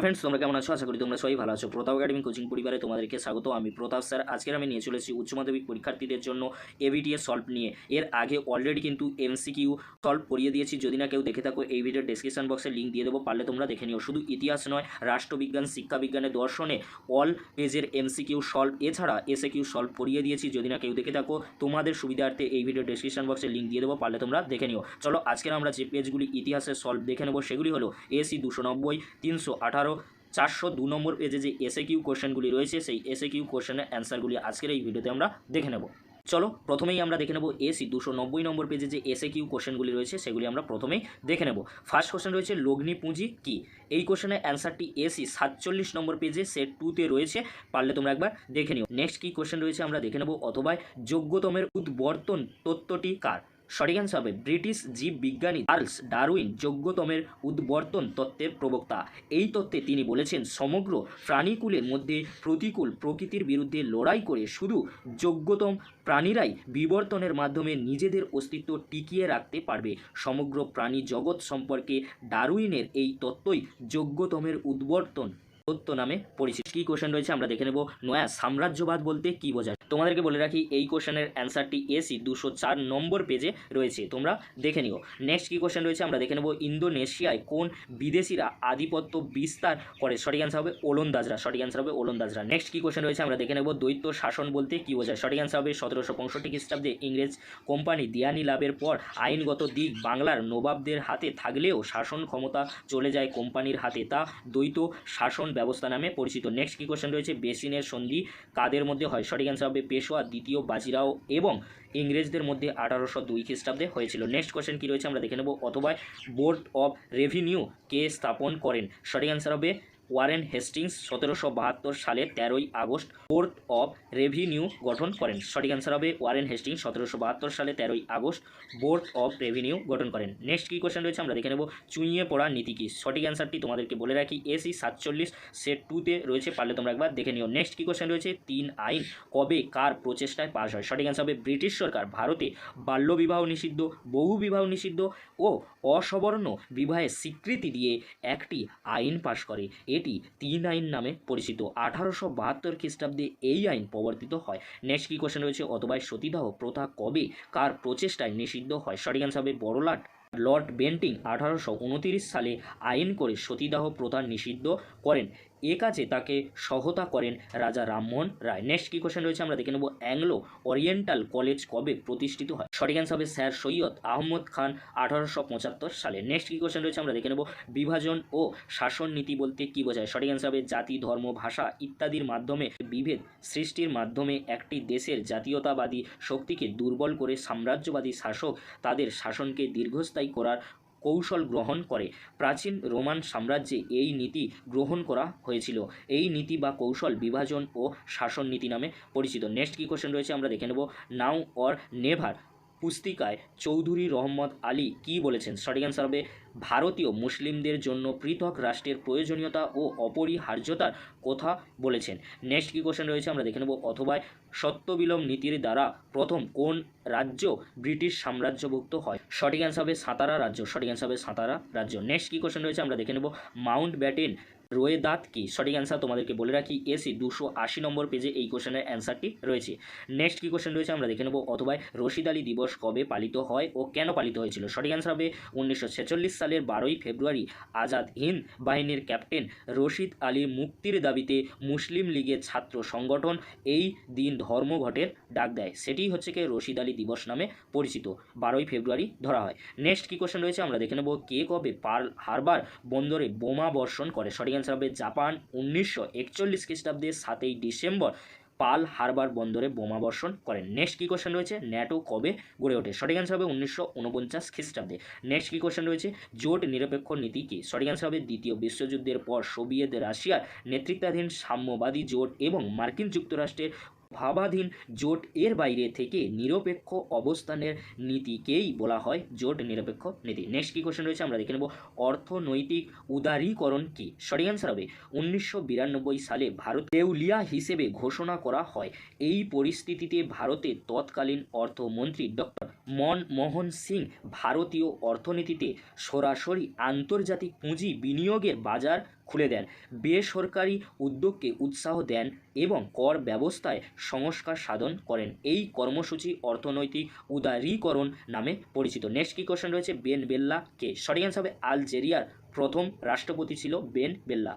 Hello friends তোমরা কেমন আছো? আশা করি তোমরা সবাই ভালো আছো। প্রতাপ একাডেমি কোচিং পরিবারে তোমাদেরকে স্বাগত। আমি প্রতাপ স্যার। আজকের আমি নিয়ে চলেছি উচ্চ মাধ্যমিক পরীক্ষার্থীদের জন্য এবিটিএস সলভ নিয়ে। এর আগে অলরেডি কিন্তু এমসিকিউ সলভ করিয়ে দিয়েছি। যদি না কেউ দেখে থাকো, এই ভিডিওর ডেসক্রিপশন বক্সে লিঙ্ক দিয়ে দেবো। পারলে তোমরা দেখে নিও। শুধু ইতিহাস নয়, রাষ্ট্রবিজ্ঞান, শিক্ষাবিজ্ঞানে, দর্শনে অল পেজের এমসিকিউ সলভ এছাড়া এসএ কিউ সলভ করিয়ে দিয়েছি। যদি না কেউ দেখে থাকো, তোমাদের সুবিধার্থে এই ভিডিও ডেসক্রিপশন বক্সে লিঙ্ক দিয়ে দেবো। পারলে তোমরা দেখে নিও। চলো, আজকের আমরা যে পেজগুলি ইতিহাসের সলভ দেখে নেব, সেগুলি হলো এসি দুশো নব্বই, তিনশো আঠারো চারশো দু নম্বর পেজে যে এসএ কিউ কোশ্চেনগুলি রয়েছে, সেই এসএ কিউ কোশ্চেনের অ্যান্সারগুলি আজকের এই ভিডিওতে আমরা দেখে নেব। চলো, প্রথমেই আমরা দেখে নেব এসি দুশো নব্বই নম্বর পেজে যে এসএ কিউ কোশ্চেনগুলি রয়েছে, সেগুলি আমরা প্রথমেই দেখে নেব। ফার্স্ট কোশ্চেন রয়েছে, লগ্নি পুঁজি কি? এই কোশ্চেনের অ্যান্সারটি এসি সাতচল্লিশ নম্বর পেজে সেট টুতে রয়েছে, পারলে তোমরা একবার দেখে নিও। নেক্সট কী কোশ্চেন রয়েছে, আমরা দেখে নেব, অথবা যোগ্যতমের উদ্বর্তন তত্ত্বটি কার? সঠিক অ্যান্সার হবে ব্রিটিশ জীব বিজ্ঞানী চার্লস ডারউইন যোগ্যতমের উদ্বর্তন তত্ত্বের প্রবক্তা। এই তত্ত্বে তিনি বলেছেন, সমগ্র প্রাণীকুলের মধ্যে প্রতিকূল প্রকৃতির বিরুদ্ধে লড়াই করে শুধু যোগ্যতম প্রাণীরাই বিবর্তনের মাধ্যমে নিজেদের অস্তিত্ব টিকিয়ে রাখতে পারবে। সমগ্র প্রাণী জগৎ সম্পর্কে ডারউইনের এই তত্ত্বই যোগ্যতমের উদ্বর্তন। তত্ত্ব নামে পরিচিত। কী কোশ্চেন রয়েছে আমরা দেখে নেব। নয়া সাম্রাজ্যবাদ বলতে কী বোঝায়? তোমাদেরকে বলে রাখি, এই কোশ্চেনের অ্যান্সারটি এসি দুশো চার নম্বর পেজে রয়েছে। তোমরা দেখে নিও। নেক্সট কী কোশ্চেন রয়েছে আমরা দেখে নেব। ইন্দোনেশিয়ায় কোন বিদেশিরা আধিপত্য বিস্তার করে? সঠিক অ্যান্সার হবে ওলন্দাজরা। সঠিক অ্যান্সার হবে ওলন্দাজরা। নেক্সট কী কোশ্চেন রয়েছে আমরা দেখে নেব। দ্বৈত শাসন বলতে কী বোঝায়? সঠিক অ্যান্সার হবে সতেরোশো পঁয়ষট্টি খ্রিস্টাব্দে ইংরেজ কোম্পানি দিয়ানি লাভের পর আইনগত দিক বাংলার নবাবদের হাতে থাকলেও শাসন ক্ষমতা চলে যায় কোম্পানির হাতে। তা দ্বৈত শাসন ব্যবস্থা নামে পরিচিত। নেক্সট কী কোশ্চেন রয়েছে? বেসিনের সন্ধি। কাদের মধ্যে হয়? সঠিক অ্যান্সার হবে পেশোয়া, দ্বিতীয় বাজিরাও এবং ইংরেজদের মধ্যে আঠারোশো দুই খ্রিস্টাব্দে হয়েছিল। নেক্সট কোশ্চেন কী রয়েছে? আমরা দেখে নেব। অথবা বোর্ড অফ রেভিনিউ কে স্থাপন করেন। সঠিক অ্যান্সার হবে ওয়ারেন হেস্টিংস সতেরোশো বাহাত্তর সালে তেরোই আগস্ট বোর্ড অফ রেভিনিউ গঠন করেন। সঠিক অ্যান্সার হবে ওয়ারেন হেস্টিংস সতেরোশো বাহাত্তর সালে তেরোই আগস্ট বোর্ড অফ রেভিনিউ গঠন করেন। নেক্সট কী কোশ্চেন রয়েছে আমরা দেখে নেব। চুইয়ে পড়া নীতি কী? সঠিক অ্যান্সারটি তোমাদেরকে বলে রাখি। এসি সাতচল্লিশ সেট টুতে রয়েছে, পারলে তোমরা একবার দেখে নিও। নেক্সট কী কোশ্চেন রয়েছে? তিন আইন কবে কার প্রচেষ্টায় পাশ হয়? সঠিক অ্যান্সার হবে ব্রিটিশ সরকার। ভারতে বাল্যবিবাহ নিষিদ্ধ, বহু বিবাহ নিষিদ্ধ ও অসবর্ণ বিবাহের স্বীকৃতি দিয়ে একটি আইন পাশ করে। এটি তিন আইন নামে পরিচিত। আঠারোশো বাহাত্তর খ্রিস্টাব্দে এই আইন প্রবর্তিত হয়। নেক্সট কি কোয়েশ্চেন রয়েছে? অথবা সতীদাহ প্রথা কবে? কার প্রচেষ্টায় নিষিদ্ধ হয়? সঠিক অ্যান্সার হবে বড়লাট। লর্ড বেন্টিং আঠারোশো উনতিরিশ সালে আইন করে সতীদাহ প্রথা নিষিদ্ধ করেন। এ কাজে তাকে সহতা করেন রাজা রামমোহন রায়। নেক্সট কী কোশ্চেন রয়েছে আমরা দেখে নেব। অ্যাংলো ওরিয়েন্টাল কলেজ কবে প্রতিষ্ঠিত হয়? সঠিক অ্যান্সার হবে স্যার সৈয়দ আহমদ খান আঠারোশো পঁচাত্তর সালে। নেক্সট কী কোশ্চেন রয়েছে আমরা দেখে নেব। বিভাজন ও শাসন নীতি বলতে কী বোঝায়? সঠিক অ্যান্সার হবে জাতি, ধর্ম, ভাষা ইত্যাদির মাধ্যমে বিভেদ সৃষ্টির মাধ্যমে একটি দেশের জাতীয়তাবাদী শক্তিকে দুর্বল করে সাম্রাজ্যবাদী শাসক তাদের শাসনকে দীর্ঘস্থায়ী করার কৌশল গ্রহণ করে। প্রাচীন রোমান সাম্রাজ্যে এই নীতি গ্রহণ করা হয়েছিল। এই নীতি বা কৌশল বিভাজন ও শাসন নীতি নামে পরিচিত। নেক্সট কী কোশ্চেন রয়েছে আমরা দেখে নেব। নাও অর নেভার পুস্তিকায় চৌধুরী রহমত আলী কি বলেছেন? সঠিক অ্যান্সার হবে, ভারতীয় মুসলিমদের জন্য পৃথক রাষ্ট্রের প্রয়োজনীয়তা ও অপরিহার্যতার কথা বলেছেন। নেক্সট কী কোশ্চেন রয়েছে আমরা দেখে নেব। অথবা সত্যবিলম নীতির দ্বারা প্রথম কোন রাজ্য ব্রিটিশ সাম্রাজ্যভুক্ত হয়? সঠিক অ্যান্সার হবে সাতারা রাজ্য। সঠিক অ্যান্সার হবে সাতারা রাজ্য। নেক্সট কী কোশ্চেন রয়েছে আমরা দেখে নেব। মাউন্ট ব্যাটেন রোয়েদাত কি? সঠিক অ্যান্সার তোমাদেরকে বলে রাখি, এসি দুশো আশি নম্বর পেজে এই কোশ্চেনের অ্যান্সারটি রয়েছে। নেক্সট কী কোশ্চেন রয়েছে আমরা দেখে নেব, অথবা রশিদ আলী দিবস কবে পালিত হয় ও কেন পালিত হয়েছিল? সঠিক অ্যান্সার হবে উনিশশো ছেচল্লিশ সালের বারোই ফেব্রুয়ারি। আজাদ হিন্দ বাহিনীর ক্যাপ্টেন রশিদ আলী মুক্তির দাবিতে মুসলিম লীগের ছাত্র সংগঠন এই দিন ধর্মঘটের ডাক দেয়। সেটি হচ্ছে কি রশিদ আলী দিবস নামে পরিচিত। বারোই ফেব্রুয়ারি ধরা হয়। নেক্সট কী কোশ্চেন রয়েছে আমরা দেখে নেব, কে কবে পার্ল হারবার বন্দরে বোমা বর্ষণ করে? সঠিক অ্যান্সার হবে জাপান উনিশশো একচল্লিশ খ্রিস্টাব্দে সাতই ডিসেম্বর। পাল হারবার বন্দরে বোমা বর্ষণ করেন। নেক্সট কী কোশ্চেন রয়েছে? ন্যাটো কবে গড়ে ওঠে? সঠিক অ্যান্সার হবে উনিশশো উনপঞ্চাশ খ্রিস্টাব্দে। নেক্সট কী কোশ্চেন রয়েছে? জোট নিরপেক্ষ নীতি কী? সঠিক অ্যান্সার হবে দ্বিতীয় বিশ্বযুদ্ধের পর সোভিয়েত রাশিয়ার নেতৃত্বাধীন সাম্যবাদী জোট এবং মার্কিন যুক্তরাষ্ট্রের ভাবাধীন জোট এর বাইরে থেকে নিরপেক্ষ অবস্থানের নীতিকেই বলা হয় জোট নিরপেক্ষ নীতি। নেক্সট কী কোশ্চেন রয়েছে আমরা দেখে নেব। অর্থনৈতিক উদারীকরণ কি? সঠিক অ্যান্সার হবে। উনিশশো বিরানব্বই সালে ভারত দেউলিয়া হিসেবে ঘোষণা করা হয়। এই পরিস্থিতিতে ভারতের তৎকালীন অর্থমন্ত্রী ডক্টর মনমোহন সিং ভারতীয় অর্থনীতিতে সরাসরি আন্তর্জাতিক পুঁজি বিনিয়োগের বাজার খুলে দেন। বেসরকারি উদ্যোগকে উৎসাহ দেন এবং কর ব্যবস্থায় সংস্কার সাধন করেন। এই কর্মসূচি অর্থনৈতিক উদারীকরণ নামে পরিচিত। নেক্সট কি কোশ্চেন রয়েছে? বেন বেল্লা কে সঠিক অ্যান্সার হবে আলজেরিয়ার প্রথম রাষ্ট্রপতি ছিল বেন বেল্লা।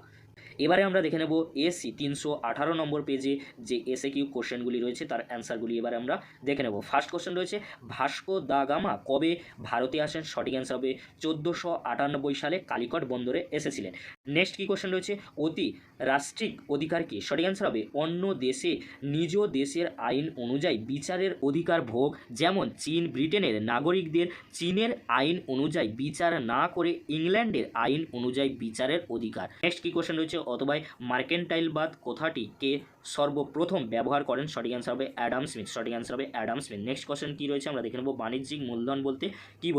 এবারে আমরা দেখে নেব এসি তিনশো আঠারো নম্বর পেজে যে এসে কিউ কোশ্চেনগুলি রয়েছে, তার অ্যান্সারগুলি এবারে আমরা দেখে নেব। ফার্স্ট কোশ্চেন রয়েছে, ভাস্কো দা গামা কবে ভারতে আসেন? সঠিক অ্যান্সার হবে চোদ্দোশো আটানব্বই সালে কালিকট বন্দরে এসেছিলেন। নেক্সট কী কোশ্চেন রয়েছে? অতি রাষ্ট্রিক অধিকার কি সঠিক অ্যান্সার হবে অন্য দেশে, নিজ দেশের আইন অনুযায়ী বিচারের অধিকার ভোগ। যেমন চীন, ব্রিটেনের নাগরিকদের চীনের আইন অনুযায়ী বিচার না করে ইংল্যান্ডের আইন অনুযায়ী বিচারের অধিকার। নেক্সট কী কোশ্চেন রয়েছে? অথবা মার্কেন্টাইলবাদ কথাটিকে সর্বপ্রথম ব্যবহার করেন? সঠিক অ্যান্সার হবে অ্যাডাম স্মিথ। সঠিক অ্যান্সার হবে অ্যাডাম স্মিথ। নেক্সট কোশ্চেন কী রয়েছে? আমরা দেখে নেব বাণিজ্যিক মূলধন বলতে কী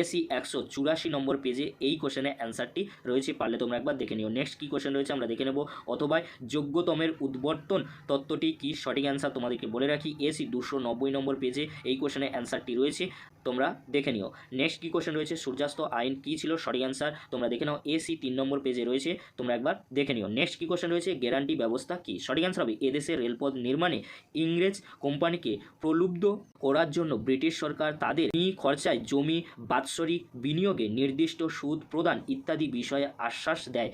এসি একশো চুরাশি নম্বর পেজে এই কোশ্চেনের অ্যান্সারটি রয়েছে, পারলে তোমরা একবার দেখে নিও। নেক্সট কী কোশ্চেন রয়েছে আমরা দেখে নেব। অথবা যোগ্যতমের উদ্বর্তন তত্ত্বটি কি? সঠিক অ্যান্সার তোমাদেরকে বলে রাখি, এসি দুশো নব্বই নম্বর পেজে এই কোশ্চেনের অ্যান্সারটি রয়েছে। তোমরা দেখে নিও। নেক্সট কী কোশ্চেন রয়েছে? সূর্যাস্ত আইন কী ছিল? সঠিক অ্যান্সার তোমরা দেখে নাও। এসি তিন নম্বর পেজে রয়েছে। তোমরা একবার দেখে নিও। নেক্সট কী কোশ্চেন রয়েছে? গ্যারান্টি ব্যবস্থা কি? সঠিক অ্যান্সার হবে। এদেশে রেলপথ নির্মাণে ইংরেজ কোম্পানিকে প্রলুব্ধ করার জন্য ব্রিটিশ সরকার তাদের নি খরচায় জমি, বাৎসরিক বিনিয়োগে নির্দিষ্ট সুদ প্রদান ইত্যাদি বিষয়ে আশ্বাস দেয়।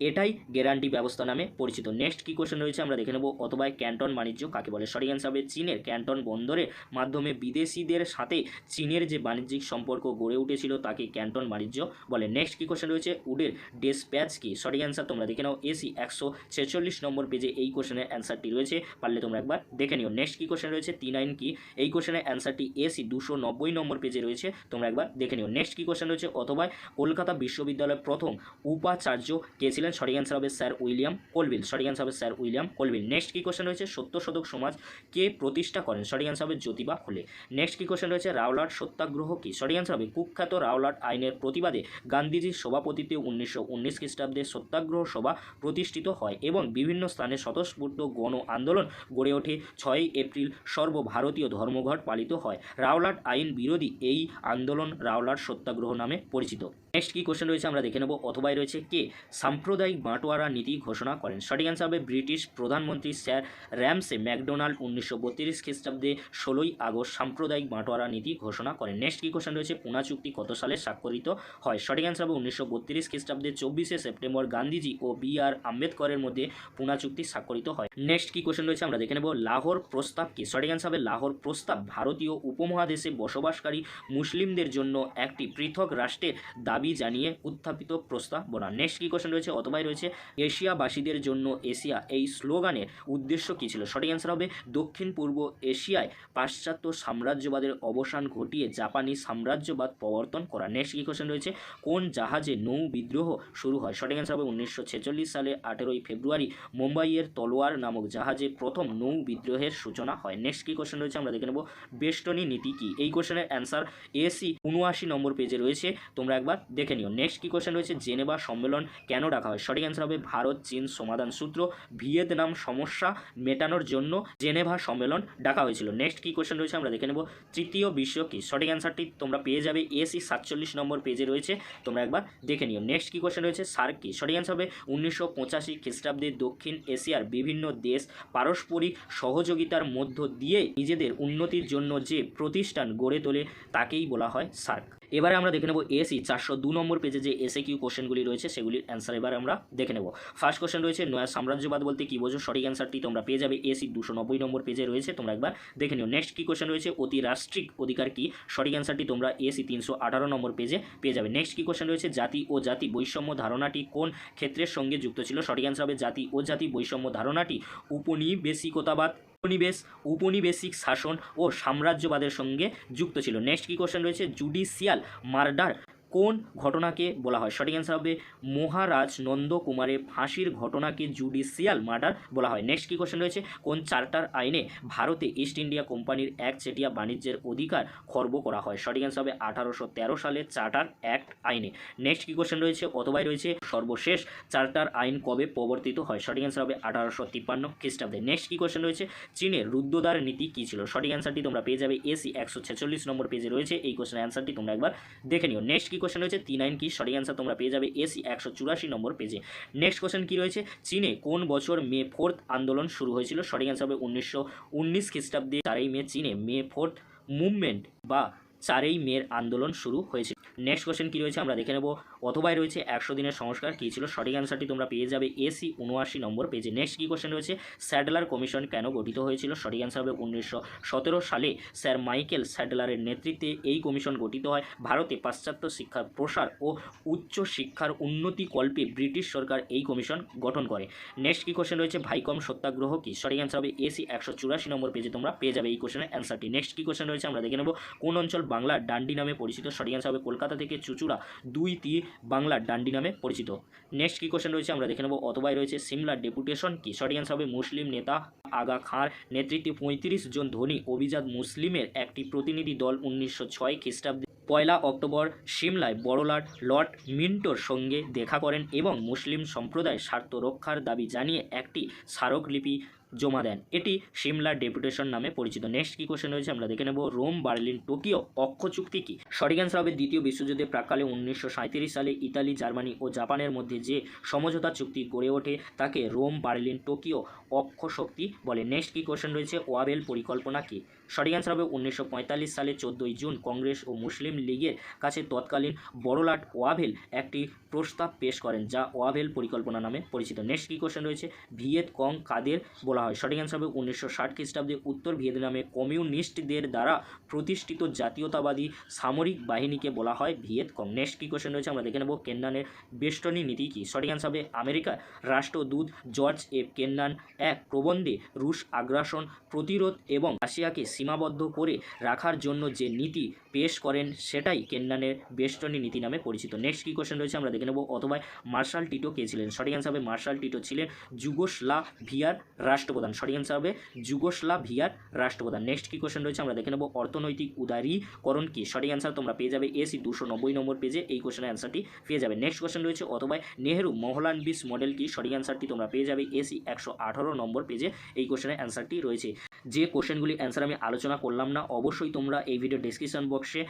এটাই গ্যারান্টি ব্যবস্থা নামে পরিচিত। নেক্সট কী কোশ্চেন রয়েছে আমরা দেখে নেব। অথবা ক্যান্টন বাণিজ্য কাকে বলে? সঠিক অ্যান্সার হবে চীনের। ক্যান্টন বন্দরের মাধ্যমে বিদেশিদের সাথে চীনের যে বাণিজ্যিক সম্পর্ক গড়ে উঠেছিল তাকে ক্যান্টন বাণিজ্য বলে। নেক্সট কী কোশ্চেন রয়েছে? উডের ডেসপ্যাচ কি? সঠিক অ্যান্সার তোমরা দেখে নাও। এসি একশো ছেচল্লিশ নম্বর পেজে এই কোশ্চেনের অ্যান্সারটি রয়েছে। পারলে তোমরা একবার দেখে নিও। নেক্সট কী কোশ্চেন রয়েছে? টি নাইন কি? এই কোশ্চেনের অ্যান্সারটি এসি দুশো নব্বই নম্বর পেজে রয়েছে। তোমরা একবার দেখে নিও। নেক্সট কী কোশ্চেন রয়েছে? অথবা কলকাতা বিশ্ববিদ্যালয়ের প্রথম উপাচার্য কে ছিলেন সঠিক অ্যান্সার হবে স্যার উইলিয়াম কোলভিল। সঠিক অ্যান্সার হবে স্যার উইলিয়াম কোলভিল। নেক্সট কী কোশ্চেন রয়েছে? সত্য শতক সমাজ কে প্রতিষ্ঠা করেন? সঠিক অ্যান্সার হবে জ্যোতিবা ফুলে। নেক্সট কী কোশ্চেন রয়েছে? রাওলাট সত্যাগ্রহ কি? সঠিক অ্যান্সার হবে কুখ্যাত রাওলাট আইনের প্রতিবাদে গান্ধীজির সভাপতিত্বে উনিশশো উনিশ খ্রিস্টাব্দে সত্যাগ্রহ সভা প্রতিষ্ঠিত হয় এবং বিভিন্ন স্থানে স্বতঃস্ফূর্ত গণ আন্দোলন গড়ে ওঠে। ছয়ই এপ্রিল সর্বভারতীয় ধর্মঘট পালিত হয়। রাওলাট আইন বিরোধী এই আন্দোলন রাওলাট সত্যাগ্রহ নামে পরিচিত। নেক্সট কী কোশ্চেন রয়েছে আমরা দেখে নেব। অথবাই রয়েছে কে? সাম্প্রদায়িক বাঁটোয়ারা নীতি ঘোষণা করেন। সঠিক অ্যান্সার হবে ব্রিটিশ প্রধানমন্ত্রী স্যার র্যামসে ম্যাকডোনাল্ড উনিশশো বত্রিশ খ্রিস্টাব্দে ষোলোই আগস্ট সাম্প্রদায়িক বাঁটোয়ারা নীতি ঘোষণা করেন। নেক্সট কী কোশ্চেন রয়েছে? পুনা চুক্তি কত সালে স্বাক্ষরিত হয়? সঠিক অ্যান্সার হবে উনিশশো বত্রিশ খ্রিস্টাব্দে চব্বিশে সেপ্টেম্বর গান্ধীজি ও বি আর আম্বেদকরের মধ্যে পুনা চুক্তি স্বাক্ষরিত হয়। নেক্সট কী কোশ্চেন রয়েছে? আমরা দেখে নেব। লাহোর প্রস্তাব কি? সঠিক অ্যান্সার হবে লাহোর প্রস্তাব। ভারতীয় উপমহাদেশে বসবাসকারী মুসলিমদের জন্য একটি পৃথক রাষ্ট্রের দাবি জানিয়ে উত্থাপিত প্রস্তাবনা নেক্সট কী কোশ্চেন রয়েছে? অথবাই রয়েছে, এশিয়াবাসীদের জন্য এশিয়া, এই স্লোগানের উদ্দেশ্য কী ছিল? সঠিক অ্যান্সার হবে, দক্ষিণ পূর্ব এশিয়ায় পাশ্চাত্য সাম্রাজ্যবাদের অবসান ঘটিয়ে জাপানি সাম্রাজ্যবাদ প্রবর্তন করা। নেক্সট কী কোশ্চেন রয়েছে? কোন জাহাজে নৌ বিদ্রোহ শুরু হয়? সঠিক অ্যান্সার হবে, উনিশশো ছেচল্লিশ সালে আঠেরোই ফেব্রুয়ারি মুম্বাইয়ের তলোয়ার নামক জাহাজে প্রথম নৌ বিদ্রোহের সূচনা হয়। নেক্সট কী কোশ্চেন রয়েছে? আমরা দেখে নেব, বেষ্টনী নীতি কি? এই কোশ্চেনের অ্যান্সার এসি উনআশি নম্বর পেজে রয়েছে। তোমরা একবার দেখে নিও। নেক্সট কী কোশ্চেন রয়েছে? জেনেভা সম্মেলন কেন ডাকা হয়? সঠিক অ্যান্সার হবে ভারত, চীন, সমাধান সূত্র। ভিয়েতনাম সমস্যা মেটানোর জন্য জেনেভা সম্মেলন ডাকা হয়েছিল। নেক্সট কী কোশ্চেন রয়েছে? আমরা দেখে নেব। তৃতীয় বিশ্ব কি? সঠিক অ্যান্সারটি তোমরা পেয়ে যাবে। এসি সাতচল্লিশ নম্বর পেজে রয়েছে। তোমরা একবার দেখে নিও। নেক্সট কী কোশ্চেন রয়েছে? সার্ক কি? সঠিক অ্যান্সার হবে উনিশশো পঁচাশি খ্রিস্টাব্দে দক্ষিণ এশিয়ার বিভিন্ন দেশ পারস্পরিক সহযোগিতার মধ্য দিয়ে নিজেদের উন্নতির জন্য যে প্রতিষ্ঠান গড়ে তোলে, তাকেই বলা হয় সার্ক এবারে আমরা দেখে নেব এসি চারশো দু নম্বর পেজে যে এসে কিউ কোশ্চেনগুলি রয়েছে, সেগুলির অ্যান্সার এবার আমরা দেখে নেব। ফার্স্ট কোশ্চেন রয়েছে, নয়া সাম্রাজ্যবাদ বলতে কী বোঝো? সঠিক অ্যান্সারটি তোমরা পেয়ে যাবে এসি দুশো নব্বই নম্বর পেজে রয়েছে, তোমরা একবার দেখে নিও। নেক্সট কী কোশ্চেন রয়েছে? অতি রাষ্ট্রিক অধিকার কি? সঠিক অ্যান্সারটি তোমরা এসি তিনশো আঠারো নম্বর পেজে পেয়ে যাবে। নেক্সট কী কোশ্চেন রয়েছে? জাতি ও জাতি বৈষম্য ধারণাটি কোন ক্ষেত্রের সঙ্গে যুক্ত ছিল? সঠিক অ্যান্সার হবে জাতি ও জাতি বৈষম্য ধারণাটি। উপনিবেশিকতাবাদ উপনিবেশ উপনিবেশিক শাসন ও সাম্রাজ্যবাদের সঙ্গে যুক্ত ছিল। নেক্সট কী কোশ্চেন রয়েছে? জুডিশিয়াল মার্ডার কোন ঘটনাকে বলা হয়? সঠিক অ্যান্সার হবে মহারাজ নন্দকুমারের ফাঁসির ঘটনাকে জুডিশিয়াল মার্ডার বলা হয়। নেক্সট কী কোশ্চেন রয়েছে? কোন চার্টার আইনে ভারতে ইস্ট ইন্ডিয়া কোম্পানির এক চেটিয়া বাণিজ্যের অধিকার খর্ব করা হয়? সঠিক অ্যান্সার হবে আঠারোশো তেরো সালে চার্টার অ্যাক্ট আইনে। নেক্সট কী কোশ্চেন রয়েছে? অথবাই রয়েছে সর্বশেষ চার্টার আইন কবে প্রবর্তিত হয়? সঠিক অ্যান্সার হবে আঠারোশো তিপ্পান্ন খ্রিস্টাব্দে। নেক্সট কী কোশ্চেন রয়েছে? চীনের রুদ্রদ্বার নীতি কী ছিল? সঠিক অ্যান্সারটি তোমরা পেয়ে যাবে এসি একশো ছেচল্লিশ নম্বর পেজে রয়েছে। এই কোশ্চেনের অ্যান্সারটি তোমরা একবার দেখে নিও। নেক্সট কী কোশ্চেন রয়েছে টি নাইন কি? সঠিক অ্যান্সার তোমরা পেয়ে যাবে এসি একশো চুরাশি নম্বর পেজে নেক্সট কোশ্চেন কী রয়েছে? চীনে কোন বছর মে ফোর্থ আন্দোলন শুরু হয়েছিল? সঠিক অ্যান্সার হবে উনিশশো উনিশ খ্রিস্টাব্দে। চারই মে চীনে মে ফোর্থ মুভমেন্ট বা চারই মের আন্দোলন শুরু হয়েছিল। নেক্সট কোশ্চেন কী রয়েছে? আমরা দেখে নেব। অথবাই রয়েছে একশো দিনের সংস্কার। কী ছিল? সঠিক অ্যান্সারটি তোমরা পেয়ে যাবে এসি উনআশি নম্বর পেজে নেক্সট কী কোশ্চেন রয়েছে? স্যাডলার কমিশন কেন গঠিত হয়েছিল? সঠিক অ্যান্সার হবে উনিশশো সতেরো সালে। স্যার মাইকেল স্যাডলারের নেতৃত্বে এই কমিশন গঠিত হয়। ভারতে পাশ্চাত্য শিক্ষার প্রসার ও উচ্চ শিক্ষার উন্নতি কল্পে ব্রিটিশ সরকার এই কমিশন গঠন করে। নেক্সট কী কোশ্চেন রয়েছে? ভাইকম সত্যাগ্রহ কি? সঠিক অ্যান্সার হবে এসি একশো চুরাশি নম্বর পেজে তোমরা পেয়ে যাবে এই কোশ্চেনের অ্যান্সারটি নেক্সট কী কোশ্চেন রয়েছে? আমরা দেখে নেব। কোন অঞ্চল বাংলার ডান্ডি নামে পরিচিত? সঠিক অ্যান্সার হবে কলকাতা থেকে চুচুড়া। দুই তীর বাংলার ডান্ডি নামে পরিচিত। নেক্সট কী কোশ্চেন রয়েছে আমরা দেখে নেব। অথবাই রয়েছে সিমলা ডেপুটেশন কি? সঠিক অ্যান্সার হবে মুসলিম নেতা আগা খাঁর। নেতৃত্বে পঁয়ত্রিশ জন ধনী অভিজাত মুসলিমের একটি প্রতিনিধি দল উনিশশো ছয় খ্রিস্টাব্দে। পয়লা অক্টোবর সিমলায় বড়লাট লর্ড মিন্টোর সঙ্গে দেখা করেন এবং মুসলিম সম্প্রদায় স্বার্থ রক্ষার দাবি জানিয়ে একটি স্মারকলিপি জমা দেন। এটি সিমলা ডেপুটেশন নামে পরিচিত। নেক্সট কি কোশ্চেন রয়েছে আমরা দেখে নেব। রোম, বার্লিন, টোকিও অক্ষ চুক্তি কি? সঠিক অ্যান্সার হবে দ্বিতীয় বিশ্বযুদ্ধের প্রাককালে উনিশশো সালে ইতালি, জার্মানি ও জাপানের মধ্যে যে সমঝোতা চুক্তি গড়ে ওঠে, তাকে রোম, বার্লিন, টোকিও অক্ষ শক্তি বলে। নেক্সট কি কোশ্চেন রয়েছে? ওয়াবেল পরিকল্পনা কি? সঠিক অ্যান্সার হবে উনিশশো পঁয়তাল্লিশ সালে চোদ্দোই জুন কংগ্রেস ও মুসলিম লীগের কাছে তৎকালীন বড়লাট ওয়াভেল একটি প্রস্তাব পেশ করেন, যা ওয়াভেল পরিকল্পনা নামে পরিচিত। নেক্সট কী কোশ্চেন রয়েছে? ভিয়েত কং কাদের বলা হয়? সঠিক অ্যান্সার হবে উনিশশো ষাট খ্রিস্টাব্দে উত্তর ভিয়েতনামে কমিউনিস্টদের দ্বারা প্রতিষ্ঠিত জাতীয়তাবাদী সামরিক বাহিনীকে বলা হয় ভিয়েত কং। নেক্সট কী কোশ্চেন রয়েছে? আমরা দেখে নেব কেন্নানের বেষ্টনী নীতি কী? সঠিক অ্যান্সার হবে আমেরিকার রাষ্ট্রদূত জর্জ এফ কেন্নান, এক প্রবন্ধে রুশ আগ্রাসন, প্রতিরোধ এবং রাশিয়াকে সীমাবদ্ধ করে রাখার জন্য যে নীতি পেশ করেন সেটাই কেন্নানের বেষ্টনী নীতি নামে পরিচিত। নেক্সট কী কোশ্চেন রয়েছে আমরা দেখে নেব। অথবা মার্শাল টিটো কে ছিলেন? সঠিক অ্যান্সার হবে মার্শাল টিটো ছিলেন যুগোস্লা ভিয়ার রাষ্ট্রপ্রধান। সঠিক অ্যান্সার হবে যুগোস্লা ভিয়ার রাষ্ট্রপ্রধান। নেক্সট কী কোশ্চেন রয়েছে আমরা দেখে নেব। অর্থনৈতিক উদারীকরণ কি? সঠিক অ্যান্সার তোমরা পেয়ে যাবে এসি দুশো নব্বই নম্বর পেজে এই কোশ্চেনের অ্যান্সারটি পেয়ে যাবে। নেক্সট কোশ্চেন রয়েছে অথবা নেহেরু মহলানবিস মডেল কি? সঠিক অ্যান্সারটি তোমরা পেয়ে যাবে এসি একশো আঠারো নম্বর পেজে এই কোশ্চেনের অ্যান্সারটি রয়েছে। যে কোশ্চেনগুলি অ্যান্সার আমি আলোচনা করলাম না, অবশ্যই তোমরা এই ভিডিও ডিসক্রিপশন বক্সে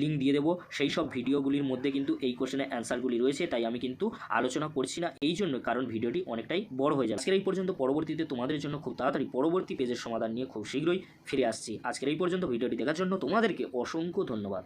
লিঙ্ক দিয়ে দেবো। সেই সব ভিডিওগুলির মধ্যে কিন্তু এই কোশ্চেনের অ্যান্সারগুলি রয়েছে, তাই আমি কিন্তু আলোচনা করছি না। এই জন্য কারণ ভিডিওটি অনেকটাই বড় হয়ে যাবে। আজকের এই পর্যন্ত, পরবর্তীতে তোমাদের জন্য খুব তাড়াতাড়ি পরবর্তী পেজের সমাধান নিয়ে খুব শীঘ্রই ফিরে আসছি। আজকের এই পর্যন্ত ভিডিওটি দেখার জন্য তোমাদেরকে অসংখ্য ধন্যবাদ।